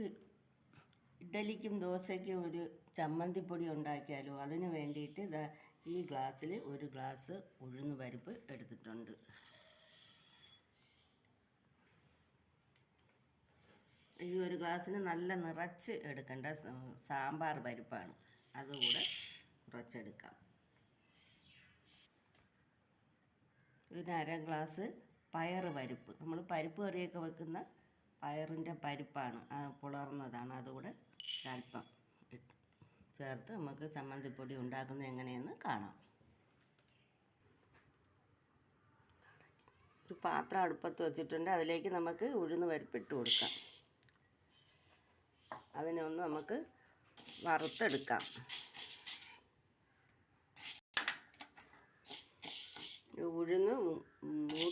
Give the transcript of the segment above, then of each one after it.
നമുക്ക് ഇഡ്ഡലിക്കും ദോശയ്ക്കും ഒരു ചമ്മന്തിപ്പൊടി ഉണ്ടാക്കിയാലോ? അതിന് വേണ്ടിയിട്ട് ഇതാ ഈ ഗ്ലാസ്സിൽ ഒരു ഗ്ലാസ് ഉഴുന്ന് പരിപ്പ് എടുത്തിട്ടുണ്ട്. ഈ ഒരു ഗ്ലാസ്സിന് നല്ല നിറച്ച് എടുക്കേണ്ട സാമ്പാർ പരിപ്പാണ്. അതുകൂടെ കുറച്ചെടുക്കാം. ഇതിന് അര ഗ്ലാസ് പയർ പരിപ്പ്. നമ്മൾ പരിപ്പ് കറിയൊക്കെ വെക്കുന്ന പയറിന്റെ പരിപ്പാണ് പുളർന്നതാണ്. അതുകൂടെ അല്പം ചേർത്ത് നമുക്ക് ചമ്മന്തിപ്പൊടി ഉണ്ടാക്കുന്നത് എങ്ങനെയെന്ന് കാണാം. ഒരു പാത്രം അടുപ്പത്ത് വെച്ചിട്ടുണ്ട്. അതിലേക്ക് നമുക്ക് ഉഴുന്ന് പരിപ്പ് ഇട്ട് കൊടുക്കാം. അതിനെ ഒന്ന് നമുക്ക് വറുത്തെടുക്കാം. ഉഴുന്ന്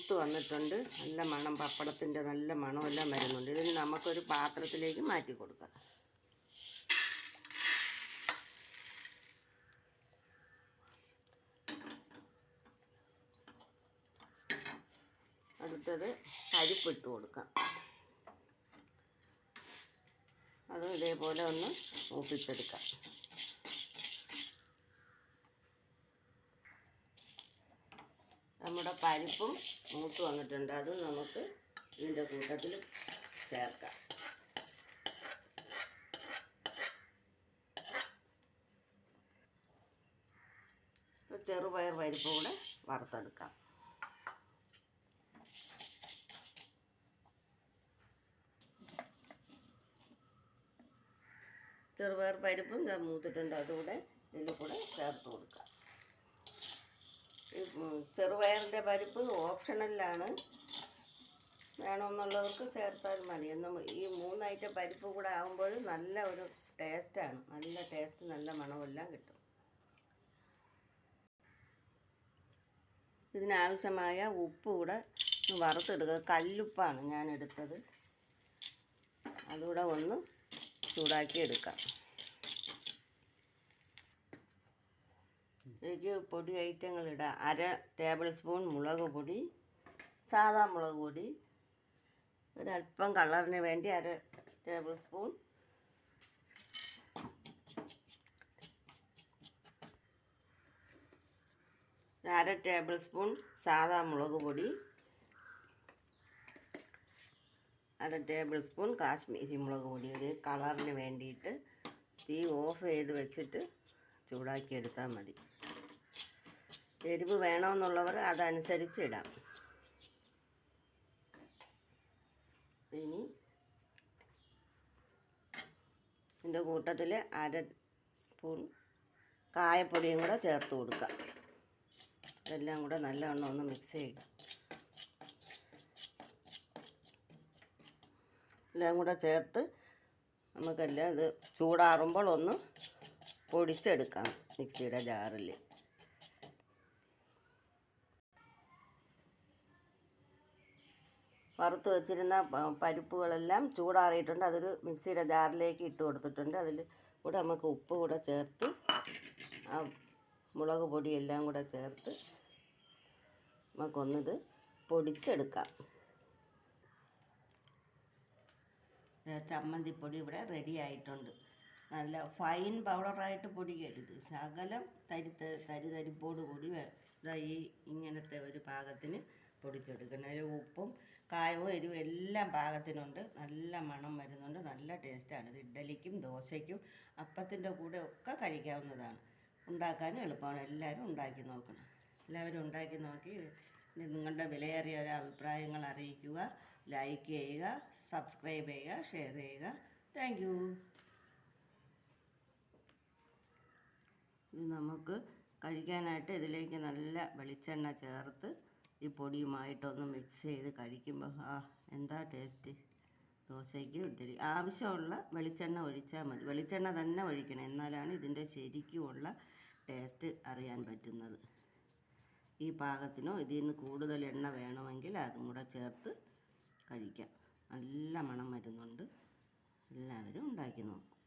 മൂത്ത് വന്നിട്ടുണ്ട്. നല്ല മണം പപ്പടത്തിന്റെ നല്ല മണമെല്ലാം വരുന്നുണ്ട്. ഇതിന് നമുക്കൊരു പാത്രത്തിലേക്ക് മാറ്റി കൊടുക്കാം. അടുത്തത് പരിപ്പിട്ട് കൊടുക്കാം. അതും ഇതേപോലെ ഒന്ന് മൂപ്പിച്ചെടുക്കാം. നമ്മുടെ പരിപ്പും മൂത്ത് വന്നിട്ടുണ്ട്. അതും നമുക്ക് ഇതിന്റെ കൂട്ടത്തിൽ ചേർക്കാം. ചെറുപയർ പരിപ്പ് കൂടെ വറുത്തെടുക്കാം. ചെറുപയർ പരിപ്പും മൂത്തിട്ടുണ്ട്. അതുകൂടെ ഇതിൽ കൂടെ ചേർത്ത് കൊടുക്കാം. ചെറുപയറിന്റെ പരിപ്പ് ഓപ്ഷണലാണ് വേണമെന്നുള്ളവർക്ക് ചേർത്താൽ മതി. എന്നും ഈ മൂന്നൈറ്റം പരിപ്പ് കൂടെ ആകുമ്പോൾ നല്ല ഒരു ടേസ്റ്റാണ്. നല്ല ടേസ്റ്റ് നല്ല മണമെല്ലാം കിട്ടും. ഇതിനാവശ്യമായ ഉപ്പ് കൂടെ വറുത്തെടുക്കുക. കല്ലുപ്പാണ് ഞാൻ എടുത്തത്. അതുകൂടെ ഒന്ന് ചൂടാക്കി എടുക്കാം ഇതിലേക്ക് പൊടി ഐറ്റങ്ങൾ ഇടാം. അര ടേബിൾ സ്പൂൺ മുളക് പൊടി സാധാ മുളക് പൊടി ഒരല്പം കളറിന് വേണ്ടി അര ടേബിൾ സ്പൂൺ. അര ടേബിൾ സ്പൂൺ സാധാ മുളക് പൊടി അര ടേബിൾ സ്പൂൺ കാശ്മീരി മുളക് പൊടി. ഒരു കളറിന് വേണ്ടിയിട്ട് തീ ഓഫ് ചെയ്ത് വെച്ചിട്ട് ചൂടാക്കി എടുത്താൽ മതി. എരിവ് വേണമെന്നുള്ളവർ അതനുസരിച്ച് ഇടാം. ഇനി ഇതിന്റെ കൂട്ടത്തിൽ അര സ്പൂൺ കായപ്പൊടിയും കൂടെ ചേർത്ത് കൊടുക്കാം. ഇതെല്ലാം കൂടെ നല്ലവണ്ണം ഒന്ന് മിക്സ് ചെയ്യുക എല്ലാം കൂടെ ചേർത്ത് നമുക്കെല്ലാം ഇത് ചൂടാറുമ്പോൾ ഒന്ന് പൊടിച്ചെടുക്കാം മിക്സിയുടെ ജാറിൽ. വറുത്ത് വെച്ചിരുന്ന പരിപ്പുകളെല്ലാം ചൂടാറിയിട്ടുണ്ട്. അതൊരു മിക്സിയുടെ ജാറിലേക്ക് ഇട്ട് കൊടുത്തിട്ടുണ്ട്. അതിൽ കൂടെ നമുക്ക് ഉപ്പ് കൂടെ ചേർത്ത് ആ മുളക് പൊടി എല്ലാം കൂടെ ചേർത്ത് നമുക്കൊന്നിത് പൊടിച്ചെടുക്കാം. ചമ്മന്തിപ്പൊടി ഇവിടെ റെഡി ആയിട്ടുണ്ട്. നല്ല ഫൈൻ പൗഡറായിട്ട് പൊടിക്കരുത്. ശകലം തരി ത- തരി തരിപ്പോട് കൂടി ഈ ഇങ്ങനത്തെ ഒരു പാകത്തിന് പൊടിച്ചെടുക്കണം അതിൽ ഉപ്പും കായവും എരിവും എല്ലാം പാകത്തിനുണ്ട്. നല്ല മണം വരുന്നുണ്ട്. നല്ല ടേസ്റ്റാണ്. ഇത് ഇഡ്ഡലിക്കും ദോശയ്ക്കും അപ്പത്തിന്റെ കൂടെ ഒക്കെ കഴിക്കാവുന്നതാണ്. ഉണ്ടാക്കാനും എളുപ്പമാണ്. എല്ലാവരും ഉണ്ടാക്കി നോക്കണം. എല്ലാവരും ഉണ്ടാക്കി നോക്കി നിങ്ങളുടെ വിലയേറിയ ഒരു അഭിപ്രായങ്ങൾ അറിയിക്കുക. ലൈക്ക് ചെയ്യുക സബ്സ്ക്രൈബ് ചെയ്യുക ഷെയർ ചെയ്യുക. താങ്ക് യു ഇത് നമുക്ക് കഴിക്കാനായിട്ട് ഇതിലേക്ക് നല്ല വെളിച്ചെണ്ണ ചേർത്ത് ഈ പൊടിയുമായിട്ടൊന്ന് മിക്സ് ചെയ്ത് കഴിക്കുമ്പോൾ ആ എന്താ ടേസ്റ്റ് ദോശയ്ക്ക് ഇഡ്ഡലി. ആവശ്യമുള്ള വെളിച്ചെണ്ണ ഒഴിച്ചാൽ മതി. വെളിച്ചെണ്ണ തന്നെ ഒഴിക്കണം. എന്നാലാണ് ഇതിന്റെ ശരിക്കുമുള്ള ടേസ്റ്റ് അറിയാൻ പറ്റുന്നത്. ഈ പാകത്തിനോ ഇതിൽ നിന്ന് കൂടുതൽ എണ്ണ വേണമെങ്കിൽ അതും കൂടെ ചേർത്ത് കഴിക്കാം. നല്ല മണം വരുന്നുണ്ട്. എല്ലാവരും ഉണ്ടാക്കി നോക്കും.